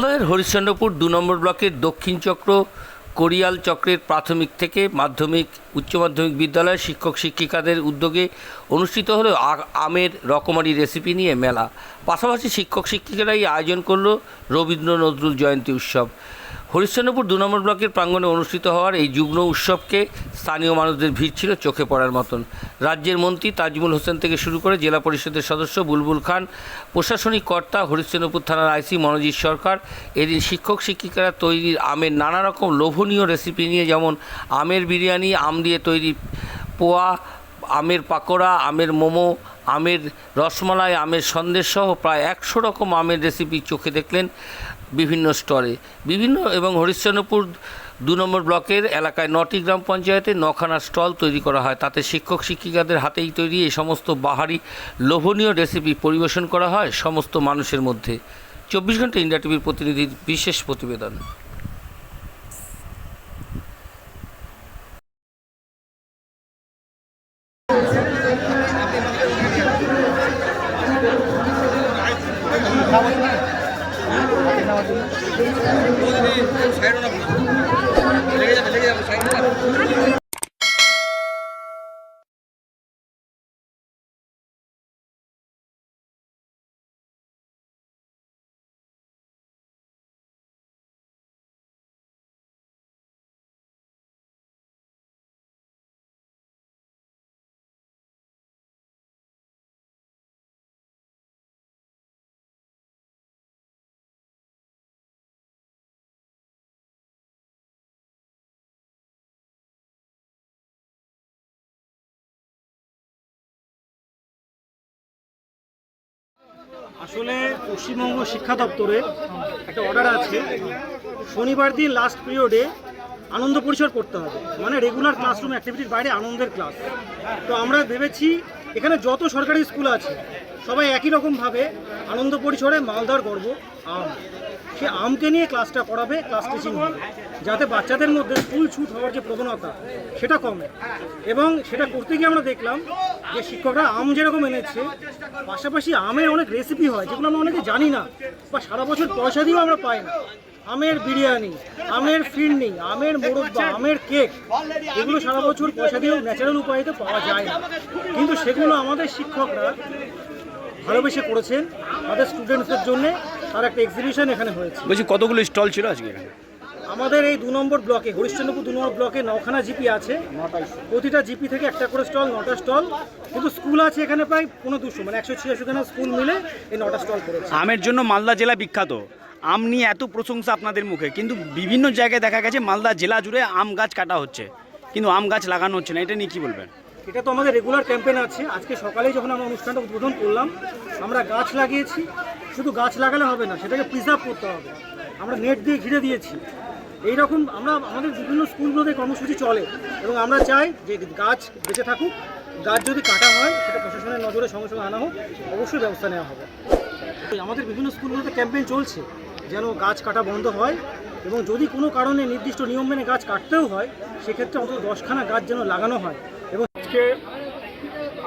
মালদহের হরিশ্চন্দ্রপুর দু নম্বর ব্লকের দক্ষিণ চক্র কোরিয়াল চক্রের প্রাথমিক থেকে মাধ্যমিক, উচ্চ মাধ্যমিক বিদ্যালয়ের শিক্ষক শিক্ষিকাদের উদ্যোগে অনুষ্ঠিত হল আমের রকমারি রেসিপি নিয়ে মেলা। পাশাপাশি শিক্ষক শিক্ষিকারাই আয়োজন করল রবীন্দ্র নজরুল জয়ন্তী উৎসব। হরিশ্চন্দ্রপুর দু নম্বর ব্লকের প্রাঙ্গণে অনুষ্ঠিত হওয়ার এই যুগ্ম উৎসবকে স্থানীয় মানুষদের ভিড় ছিল চোখে পড়ার মতন। রাজ্যের মন্ত্রী তাজমুল হোসেন থেকে শুরু করে জেলা পরিষদের সদস্য বুলবুল খান, প্রশাসনিক কর্তা হরিশ্চন্দ্রপুর থানার আইসি মনোজিৎ সরকার, এদিন শিক্ষক শিক্ষিকারা তৈরির আমের নানা রকম লোভনীয় রেসিপি নিয়ে যেমন আমের বিরিয়ানি, আম দিয়ে তৈরি পোয়া, আমের পাকোড়া, আমের মোমো, আমের রসমালাই, আমের সন্দেশ সহ প্রায় একশো রকম আমের রেসিপি চোখে দেখলেন। বিভিন্ন স্টলে বিভিন্ন এবং হরিশ্চন্দ্রপুর দু নম্বর ব্লকের এলাকায় নটি গ্রাম পঞ্চায়েতে নখানা স্টল তৈরি করা হয়। তাতে শিক্ষক, শিক্ষিকাদের হাতেই তৈরি এই সমস্ত বাহারি লোভনীয় রেসিপি পরিবেশন করা হয় সমস্ত মানুষের মধ্যে। চব্বিশ ঘণ্টা ইন্ডিয়া টিভির প্রতিনিধির বিশেষ প্রতিবেদন। লেগে যাবে আসলে পশ্চিমবঙ্গ শিক্ষা দপ্তরের একটা অর্ডার আছে। শনিবার দিন লাস্ট পিরিয়ডে আনন্দ পরিসর করতে হবে। মানে রেগুলার ক্লাসরুম অ্যাক্টিভিটির বাইরে আনন্দের ক্লাস তো আমরা ভেবেছি এখানে যত সরকারি স্কুল আছে, সবাই একই রকমভাবে আনন্দ পরিসরে মালদার গর্ব আম। সে আমকে নিয়ে ক্লাসটা করাবে ক্লাস টিচিং যাতে বাচ্চাদের মধ্যে স্কুল ছুট হওয়ার যে প্রবণতা, সেটা কমে। এবং সেটা করতে গিয়ে আমরা দেখলাম যে শিক্ষকরা আম যেরকম এনেছে, পাশাপাশি আমের অনেক রেসিপি হয়, যেগুলো আমরা অনেকে জানি না, বা সারা বছর পয়সা দিয়েও আমরা পাই না। আমের বিরিয়ানি, আমের ফিরনি আমের মোরব্বা, আমের কেক এগুলো সারা বছর পয়সা দিয়েও ন্যাচারাল উপায়তে পাওয়া যায় না। কিন্তু সেগুলো আমাদের শিক্ষকরা ভালোবেসে করেছেন, আমাদের স্টুডেন্টসদের জন্য তার একটা এক্সিবিশন এখানে হয়েছে। বলছি কতগুলো স্টল ছিল আজকে এখানে? আমাদের এই দু নম্বর ব্লকে হরিশ্চন্দ্রপুর দু নম্বর ব্লকে নখানা জিপি আছে। প্রতিটা জিপি থেকে একটা করে স্টল নটা স্টল। কিন্তু স্কুল আছে এখানে প্রায় পনেরো দুশো মানে একশো ছিয়াশি খানা স্কুল মিলে এই নটা স্টল করেছে। আমের জন্য মালদা জেলা বিখ্যাত। আম নিয়ে এত প্রশংসা আপনাদের মুখে কিন্তু বিভিন্ন জায়গায় দেখা গেছে মালদা জেলা জুড়ে আম গাছ কাটা হচ্ছে। কিন্তু আম গাছ লাগানো হচ্ছে না এটা নিয়ে কি বলবেন? এটা তো আমাদের রেগুলার ক্যাম্পেন আছে। আজকে সকালেই যখন আমরা অনুষ্ঠানটা উদ্বোধন করলাম আমরা গাছ লাগিয়েছি। শুধু গাছ লাগালে হবে না সেটাকে প্রিজার্ভ করতে হবে। আমরা নেট দিয়ে ঘিরে দিয়েছি। এই রকম আমরা আমাদের বিভিন্ন স্কুলগুলোতে কর্মসূচি চলে এবং আমরা চাই যে গাছ বেঁচে থাকুক, গাছ যদি কাটা হয় সেটা প্রশাসনের নজরে সঙ্গে সঙ্গে আনা হোক, অবশ্যই ব্যবস্থা নেওয়া হবে। আমাদের বিভিন্ন স্কুলগুলোতে ক্যাম্পেইন চলছে যেন গাছ কাটা বন্ধ হয় এবং যদি কোনো কারণে নির্দিষ্ট নিয়ম মেনে গাছ কাটতেও হয়, সেক্ষেত্রে অন্তত দশখানা গাছ যেন লাগানো হয় এবং আজকে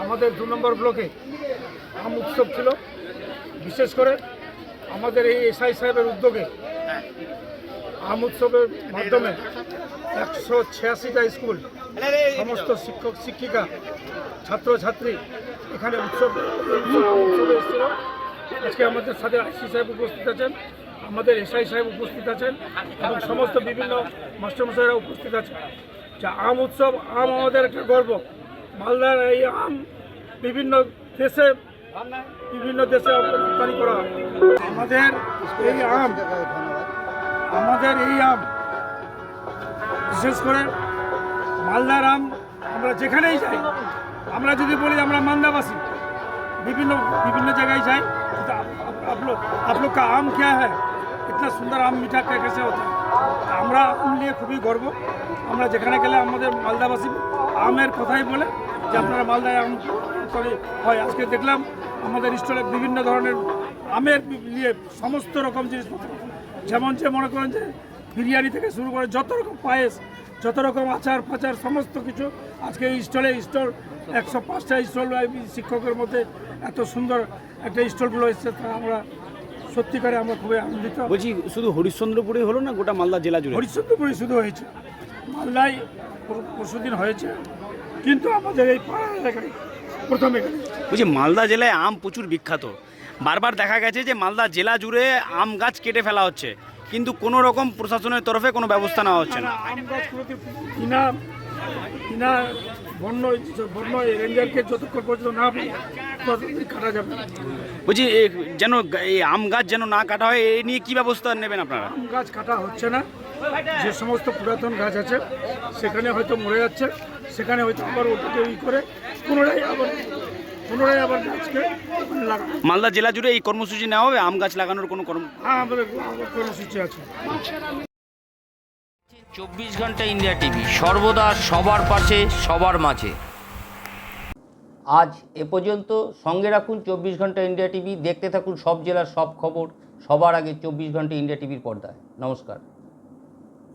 আমাদের দু নম্বর ব্লকে আম উৎসব ছিল। বিশেষ করে আমাদের এই এসআই সাহেবের উদ্যোগে আম উৎসবের মাধ্যমে একশো ছিয়াশিটা স্কুল, সমস্ত শিক্ষক, শিক্ষিকা, ছাত্রছাত্রী এখানে উৎসব আজকে আমাদের সাথে আইসি সাহেব উপস্থিত আছেন, আমাদের এসআই সাহেব উপস্থিত আছেন এবং সমস্ত বিভিন্ন মাস্টারমশাইরা উপস্থিত আছেন। যা আম উৎসব, আম আমাদের একটা গর্ব। মালদার এই আম বিভিন্ন দেশে বিভিন্ন দেশে রপ্তানি করা হয়। আমাদের এই আম আমাদের এই আম বিশেষ করে মালদার আম আমরা যেখানেই যাই আমরা যদি বলি আমরা মালদাবাসী বিভিন্ন বিভিন্ন जगह जाए तो आप, आप, आप लोग आप लोग का आम क्या है इतना सुंदर आम मीठा क्या कैसे होता है আমরা আম নিয়ে খুবই গর্ব আমরা যেখানে গেলে আমাদের মালদাবাসী আমের কথাই বলে যে আপনারা মালদায় আম করে হয় আজকে দেখলাম আমাদের স্টলে বিভিন্ন ধরনের আমের নিয়ে সমস্ত রকম জিনিসপত্র যেমন যে মনে করেন যে বিরিয়ানি থেকে শুরু করে যত রকম পায়েস যত রকম আচার ফাচার সমস্ত কিছু আজকে এই স্টলে স্টল একশো পাঁচটা স্টল শিক্ষকের মধ্যে। এত সুন্দর একটা স্টলগুলো এসছে তা আমরা সত্যিকারে আমরা খুবই আনন্দিত। বলছি শুধু হরিশ্চন্দ্রপুরে হলো না গোটা মালদা জেলা জুড়ে? হরিশ্চন্দ্রপুরে শুধু হয়েছে। মালদায় পরশুদিন হয়েছে কিন্তু আমাদের এই পাড়া এলাকায় প্রথমে বলছি মালদা জেলায় আম প্রচুর বিখ্যাত। বারবার দেখা গেছে যে মালদা জেলা জুড়ে আম গাছ কেটে ফেলা হচ্ছে। কিন্তু কোনো রকম প্রশাসনের তরফে কোনো ব্যবস্থা নেওয়া হচ্ছে না। আম গাছগুলোতে কিনা কিনা বন্য বন্য রেঞ্জারকে যতক্ষণ পর্যন্ত না কাটা যাবে। বলছি যেন এই আম গাছ যেন না কাটা হয় এই নিয়ে কি ব্যবস্থা নেবেন আপনারা? আম গাছ কাটা হচ্ছে না। যে সমস্ত পুরাতন গাছ আছে সেখানে হয়তো মরে যাচ্ছে সেখানে হয়তো আবার ওটাকে ই করে পুনরায় আবার পুনরায় আবার গাছকে মালদা জেলা জুড়ে এই কর্মসূচি নেওয়া হবে? আম গাছ লাগানোর কোনো কর্ম হ্যাঁ আমাদের কর্মসূচি আছে। চব্বিশ ঘণ্টা ইন্ডিয়া টিভি সর্বদা সবার পাশে সবার মাঝে। আজ এ পর্যন্ত সঙ্গে রাখুন চব্বিশ ঘণ্টা ইন্ডিয়া টিভি দেখতে থাকুন সব জেলার সব খবর সবার আগে চব্বিশ ঘণ্টা ইন্ডিয়া টিভির পর্দায়। নমস্কার।